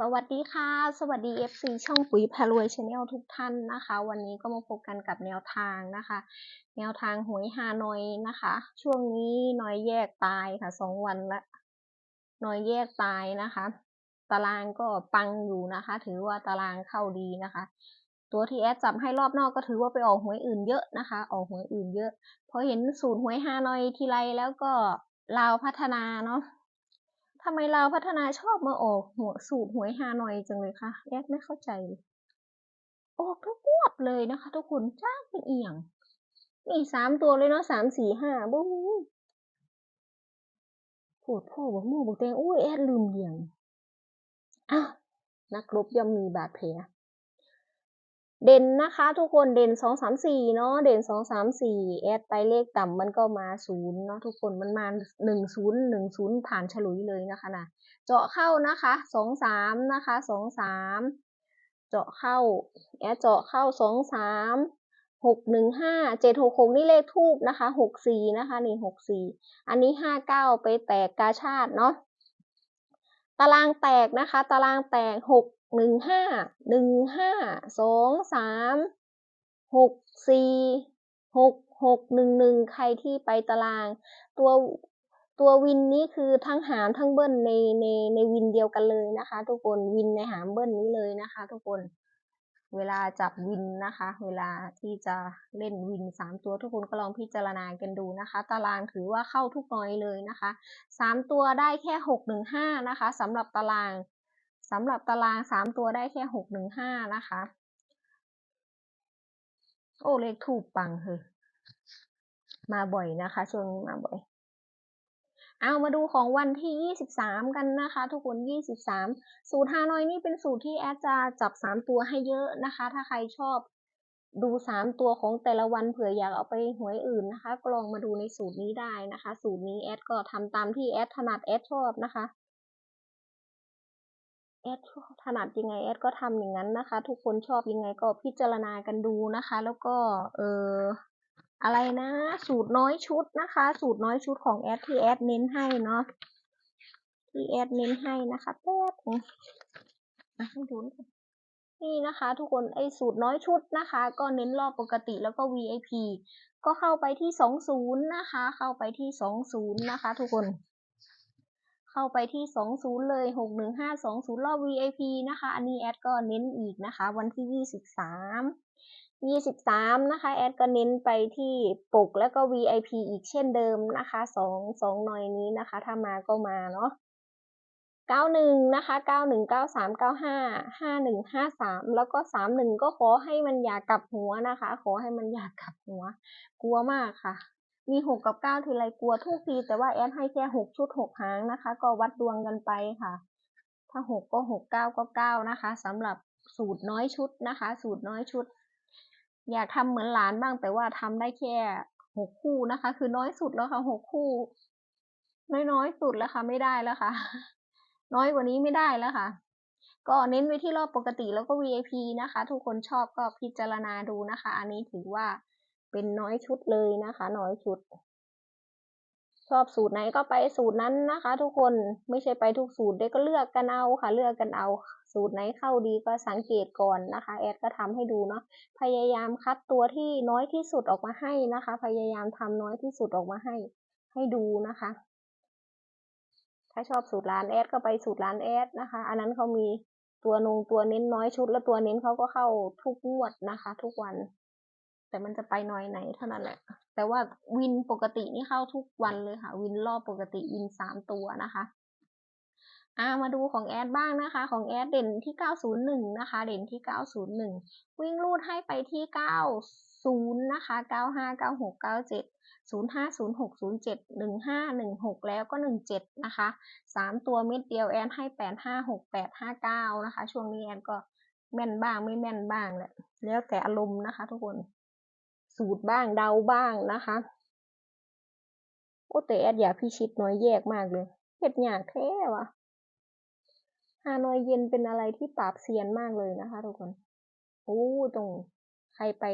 สวัสดีค่ะ สวัสดี FC ช่องปุ๋ยพารวยชาแนลทุกท่านนะคะ วันนี้ก็มาพบกันกับแนวทางนะคะ แนวทางหวยฮานอยนะคะ ช่วงนี้น้อยแยกตายค่ะสองวันละน้อยแยกตายนะคะ ตารางก็ปังอยู่นะคะ ถือว่าตารางเข้าดีนะคะ ตัวที่แอดจับให้รอบนอกก็ถือว่าไปออกหวยอื่นเยอะนะคะ ออกหวยอื่นเยอะพอเห็นสูตรหวยฮานอยทีไรแล้วก็ลาวพัฒนาเนาะ ทำไมเราวพัฒนาชอบมาออกหัวสูตรหวยฮานอยจังเลยคะแอดไม่เข้าใจออกทุกงวดเลยนะคะ ทุกคนจ้าเป็นเอียงนี่สามตัวเลยเนาะสามสี่ห้าบู๊ปวดพ่อบอกมู่บอกแตงอุ้ยแอดลืมเลียงอ้าวนักรบย่อมมีบาดแผล เด่นนะคะทุกคนเด่นสองสามสี่เนาะเด่นสองสามสี่แอดไปเลขต่ำมันก็มาศูนย์เนาะทุกคนมันมาหนึ่งศูนย์หนึ่งศูนย์ผ่านฉลุยเลยนะคะนะเจาะเข้านะคะสองสามนะคะสองสามเจาะเข้าแอดเจาะเข้าสองสามหกหนึ่งห้าเจ็ดหกหกนี่เลขทูบนะคะหกสี่นะคะนี่หกสี่อันนี้ห้าเก้าไปแตกกาชาติเนาะตารางแตกนะคะ ตารางแตกหก หนึ่งห้าหนึ่งห้าสองสามหกสี่หกหกหนึ่งหนึ่งใครที่ไปตาราง ตัวตัววินนี้คือทั้งหามทั้งเบิ้ลในในในวินเดียวกันเลยนะคะ ทุกคนวินในหามเบิ้ลนี้เลยนะคะ ทุกคนเวลาจับวินนะคะ เวลาที่จะเล่นวินสามตัวทุกคนก็ลองพิจารณากันดูนะคะ ตารางถือว่าเข้าทุกน้อยเลยนะคะสามตัวได้แค่หกหนึ่งห้านะคะสำหรับตาราง สำหรับตารางสามตัวได้แค่หกหนึ่งห้านะคะ โอ้เลขถูกปังเฮ้ยมาบ่อยนะคะ ช่วงนี้มาบ่อย เอามาดูของวันที่ 23 กันนะคะ ทุกคน 23 สูตรฮานอยนี่เป็นสูตรที่แอดจะจับ 3 ตัวให้เยอะนะคะ ถ้าใครชอบดู 3 ตัวของแต่ละวันเผื่ออยากเอาไปหวยอื่นนะคะ ก็ลองมาดูในสูตรนี้ได้นะคะ สูตรนี้แอดก็ทำตามที่แอดถนัดแอดชอบนะคะ แอดถนัดยังไงแอดก็ทำอย่างนั้นนะคะ ทุกคนชอบยังไงก็พิจารณากันดูนะคะ แล้วก็เอออะไรนะ สูตรน้อยชุดนะคะ สูตรน้อยชุดของแอดที่แอดเน้นให้เนาะที่แอดเน้นให้นะคะแป๊บนึงให้ดูนี่นะคะ ทุกคนไอสูตรน้อยชุดนะคะ ก็เน้นรอบปกติแล้วก็ VIP ก็เข้าไปที่สองศูนย์นะคะ เข้าไปที่สองศูนย์นะคะ ทุกคน เข้าไปที่สองศูนย์เลยหกหนึ่งห้าสองศูนย์รอบ VIP นะคะ อันนี้แอดก็เน้นอีกนะคะ วันที่ยี่สิบสามยี่สิบสามนะคะ แอดก็เน้นไปที่ปกแล้วก็ VIP อีกเช่นเดิมนะคะสองสองหน่อยนี้นะคะ ถ้ามาก็มาเนาะเก้าหนึ่งนะคะเก้าหนึ่งเก้าสามเก้าห้าห้าหนึ่งห้าสามแล้วก็สามหนึ่งก็ขอให้มันอย่ากลับหัวนะคะ ขอให้มันอย่ากลับหัว กลัวมากค่ะ มีหกกับเก้าทีไรกลัวทุกที แต่ว่าแอดให้แค่หกชุดหกหางนะคะ ก็วัดดวงกันไปค่ะ ถ้าหกก็หกเก้าก็เก้านะคะสำหรับสูตรน้อยชุดนะคะ สูตรน้อยชุด อยากทำเหมือนหลานบ้าง แต่ว่าทำได้แค่หกคู่นะคะ คือน้อยสุดแล้วค่ะหกคู่ น้อยน้อยสุดแล้วค่ะ ไม่ได้แล้วค่ะ น้อยกว่านี้ไม่ได้แล้วค่ะก็เน้นไว้ที่รอบปกติแล้วก็ VIP นะคะ ทุกคนชอบก็พิจารณาดูนะคะ อันนี้ถือว่า เป็นน้อยชุดเลยนะคะ น้อยชุด ชอบสูตรไหนก็ไปสูตรนั้นนะคะ ทุกคนไม่ใช่ไปทุกสูตรเด็กก็เลือกกันเอาค่ะ เลือกกันเอา สูตรไหนเข้าดีก็สังเกตก่อนนะคะ แอดก็ทำให้ดูเนาะพยายามคัดตัวที่น้อยที่สุดออกมาให้นะคะ พยายามทำน้อยที่สุดออกมาให้ ให้ดูนะคะ ถ้าชอบสูตรร้านแอดก็ไปสูตรร้านแอดนะคะ อันนั้นเขามีตัวนงตัวเน้นน้อยชุด แล้วตัวเน้นเขาก็เข้าทุกงวดนะคะ ทุกวัน แต่มันจะไปน้อยไหนเท่านั้นแหละ แต่ว่าวินปกตินี่เข้าทุกวันเลยค่ะ วินรอบปกติวินสามตัวนะคะอ่ามาดูของแอดบ้างนะคะ ของแอดเด่นที่ 901 นะคะ เด่นที่ 901 วิ่งรูดให้ไปที่ 90 นะคะ 95 96 97 05 06 07 15 16 แล้วก็ 17 นะคะ 3 ตัวเม็ดเดียวแอนให้ 85 68 59 นะคะ ช่วงนี้แอนก็แม่นบ้างไม่แม่นบ้างแหละ แล้วแต่อารมณ์นะคะทุกคน สูตรบ้างเดาบ้างนะคะ โอ้แต่แอดอยากพิชิตน้อยแยกมากเลยเห็ดหยากแท้วะฮานอยเย็นเป็นอะไรที่ปราบเซียนมากเลยนะคะทุกคนโอ้ตรงใครไป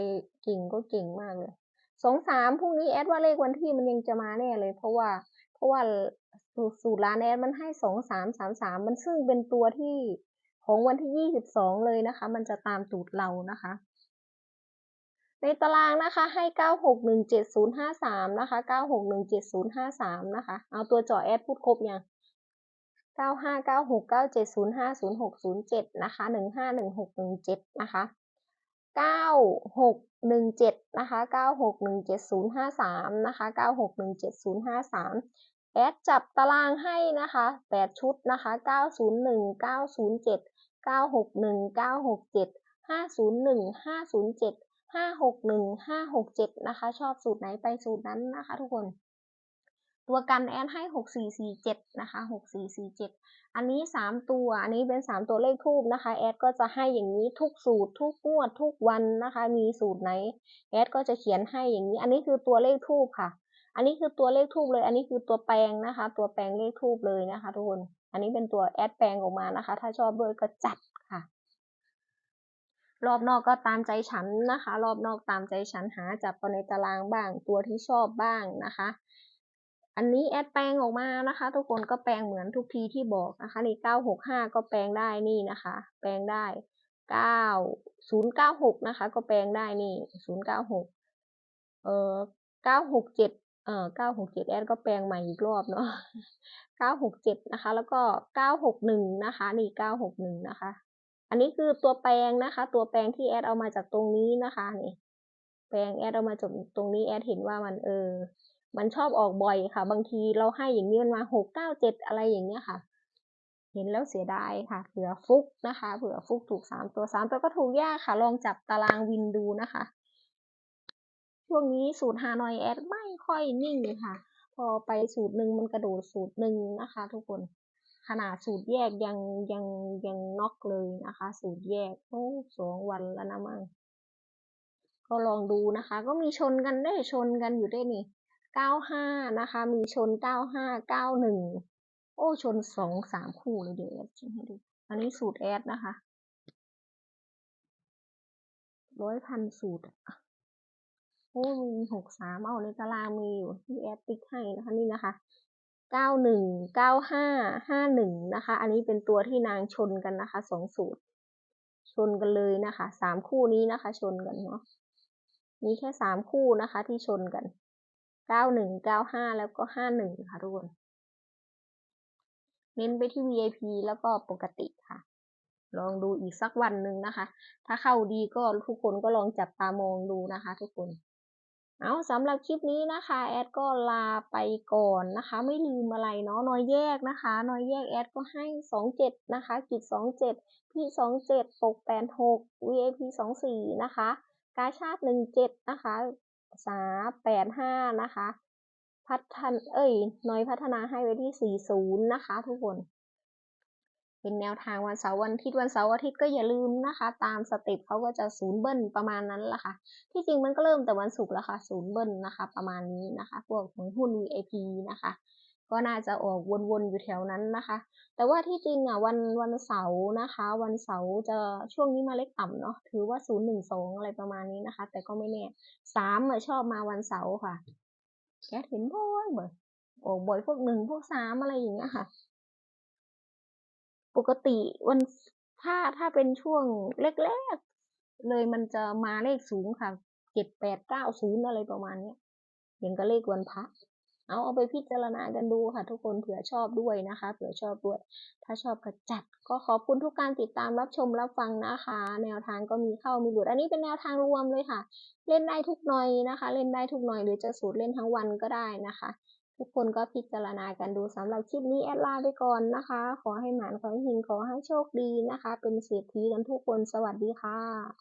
เก่งก็เก่งมากเลยสองสามพรุ่งนี้แอดว่าเลขวันที่มันยังจะมาแน่เลย เพราะว่าเพราะว่าสูตรร้านแอดมันให้สองสามสามสามมันซึ่งเป็นตัวที่ของวันที่22เลยนะคะ มันจะตามตูดเรานะคะ ในตารางนะคะให้ 961753 นะคะ 961753 นะคะ เอาตัวจ่อแอดพูดครบยัง959697050607 นะคะ 151617 นะคะ 9617 นะคะ 961753 นะคะ 961753 แอดจับตารางให้นะคะ 8 ชุดนะคะ 901 907 961 967 501 507 561 567นะคะ ชอบสูตรไหนไปสูตรนั้นนะคะ ทุกคน ตัวกันแอดให้6447นะคะ6447อันนี้3ตัว อันนี้เป็น3ตัวเลขทูบนะคะ แอดก็จะให้อย่างนี้ทุกสูตร ทุกงวดทุกวันนะคะ มีสูตรไหน แอดก็จะเขียนให้อย่างนี้ อันนี้คือตัวเลขทูบค่ะ อันนี้คือตัวเลขทูบเลย อันนี้คือตัวแปลงนะคะ ตัวแปลงเลขทูบเลยนะคะ ทุกคน อันนี้เป็นตัวแอดแปลงออกมานะคะ ถ้าชอบด้วยก็จัด รอบนอกก็ตามใจฉันนะคะ รอบนอกตามใจฉันหาจับตัวในตารางบ้าง ตัวที่ชอบบ้างนะคะ อันนี้แอดแปลงออกมานะคะ ทุกคนก็แปลงเหมือนทุกทีที่บอกนะคะนี่เก้าหกห้าก็แปลงได้นี่นะคะ แปลงได้เก้าศูนย์เก้าหกนะคะ ก็แปลงได้นี่ศูนย์เก้าหกเอ่อเก้าหกเจ็ดเอ่อเก้าหกเจ็ดแอดก็แปลงใหม่อีกรอบเนาะเก้าหกเจ็ดนะคะ แล้วก็เก้าหกหนึ่งนะคะ นี่เก้าหกหนึ่งนะคะ อันนี้คือตัวแปลงนะคะ ตัวแปลงที่แอดเอามาจากตรงนี้นะคะนี่แปลงแอดเอามาจากตรงนี้แอดเห็นว่ามันเออ มันชอบออกบ่อยค่ะ บางทีเราให้อย่างนี้มันมาหกเก้าเจ็ดอะไรอย่างเงี้ยค่ะ เห็นแล้วเสียดายค่ะเผื่อฟุกนะคะ เผื่อฟุกถูกสามตัวสามตัวก็ถูกยากค่ะ ลองจับตารางวินดูนะคะ ช่วงนี้สูตรฮานอยแอดไม่ค่อยนิ่งค่ะ พอไปสูตรหนึ่งมันกระโดดสูตรหนึ่งนะคะ ทุกคน ขนาดสูตรแยกยังยังยังน็อกเลยนะคะ สูตรแยกโอ้สองวันแล้วนะมั่งก็ลองดูนะคะ ก็มีชนกันได้ชนกันอยู่ได้นี่เก้าห้านะคะ มีชนเก้าห้าเก้าหนึ่งโอ้ชนสองสามคู่เลยเดี๋ยวแอดจิ้มให้ดูอันนี้สูตรแอดนะคะร้อยพันสูตรโอ้มีหกสามเอาในตารางมีอยู่ที่แอดติ๊กให้นะคะนี่นะคะ เก้าหนึ่งเก้าห้าห้าหนึ่งนะคะ อันนี้เป็นตัวที่นางชนกันนะคะสองสูตร ชนกันเลยนะคะสามคู่นี้นะคะ ชนกันเนาะ มีแค่สามคู่นะคะ ที่ชนกันเก้าหนึ่งเก้าห้าแล้วก็ห้าหนึ่งค่ะทุกคน เน้นไปที่ VIP แล้วก็ปกติค่ะ ลองดูอีกสักวันหนึ่งนะคะ ถ้าเข้าดีก็ทุกคนก็ลองจับตามองดูนะคะ ทุกคน เอาสำหรับคลิปนี้นะคะ แอดก็ลาไปก่อนนะคะ ไม่ลืมอะไรเนาะน้อยแยกนะคะ น้อยแยกแอดก็ให้สองเจ็ดนะคะ กิจสองเจ็ดพี่สองเจ็ดปกแปดหก VIP สองสี่นะคะ กาชาติหนึ่งเจ็ดนะคะ สาแปดห้านะคะ พัฒนเอ้ย น้อยพัฒนาให้ไว้ที่สี่ศูนย์นะคะทุกคน เป็นแนวทางวันเสาร์วันอาทิตย์วันเสาร์อาทิตย์ก็อย่าลืมนะคะ ตามสเต็ปเขาก็จะศูนย์เบิ้ลประมาณนั้นแหละค่ะ ที่จริงมันก็เริ่มแต่วันศุกร์แล้วค่ะศูนย์เบิ้ลนะคะ ประมาณนี้นะคะ พวกของหุ้น VIP นะคะ ก็น่าจะออกวนๆอยู่แถวนั้นนะคะ แต่ว่าที่จริงอะวันวันเสาร์นะคะ วันเสาร์จะช่วงนี้มาเล็กต่ำเนาะถือว่าศูนย์หนึ่งสองอะไรประมาณนี้นะคะ แต่ก็ไม่แน่สามอะชอบมาวันเสาร์ค่ะแกเห็นบ่อยบ่อยออกบ่อยพวกหนึ่งพวกสามอะไรอย่างเงี้ยค่ะ กติวันถ้าถ้าเป็นช่วงแรกๆเลยมันจะมาเลขสูงค่ะเจ็ดแปดเก้าศูนย์อะไรประมาณเนี้ยอย่างก็เลขวันพระเอาเอาไปพิจารณากันดูค่ะ ทุกคนเผื่อชอบด้วยนะคะ เผื่อชอบด้วย ถ้าชอบก็จัด ก็ขอบคุณทุกการติดตามรับชมรับฟังนะคะ แนวทางก็มีเข้ามีหลุด อันนี้เป็นแนวทางรวมเลยค่ะ เล่นได้ทุกหน่อยนะคะ เล่นได้ทุกหน่อยหรือจะสูตรเล่นทั้งวันก็ได้นะคะ ทุกคนก็พิจารณากันดูสำหรับคลิปนี้แอดลาไปก่อนนะคะ ขอให้หมานขอให้หิงขอให้โชคดีนะคะ เป็นเศรษฐีกันทุกคนสวัสดีค่ะ